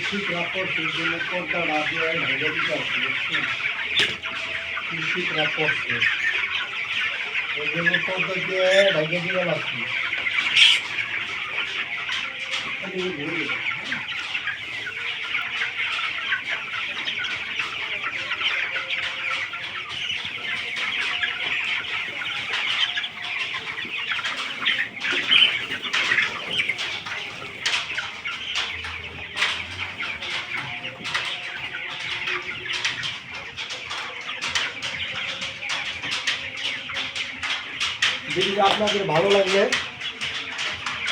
কৃষি এই জন্য পর্দা না দিয়ে ভেঙে দিতে আসছে বুঝছেন কৃষি রাপোর্ট এই জন্য পর্দা দিয়ে ভেঙে দিতে ভিডিওটা আপনাদের ভালো লাগলে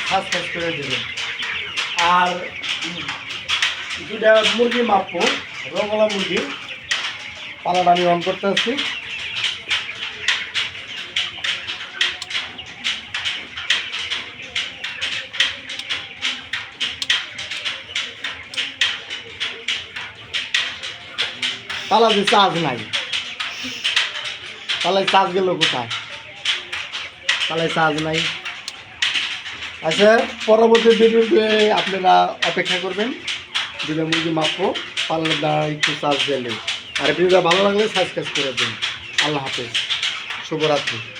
সাবস্ক্রাইব করে দেবেন। আর দুটা মুরগি মাপবো রঙলা মুরগি পালাটা আমি অন করতে আসছি। পালা যে চার্জ নাই। তাহলে চার্জ গেল কোথায়? তাহলে চার্জ নাই। আচ্ছা পরবর্তী ভিডিওতে আপনারা অপেক্ষা করবেন। দুটো মুরগি মাপবো পাল্লা দ্বারা একটু চার্জ দিলে আর ভিডিওটা ভালো লাগলে সাবস্ক্রাইব করে দিন। আল্লাহ হাফেজ। শুভরাত্রি।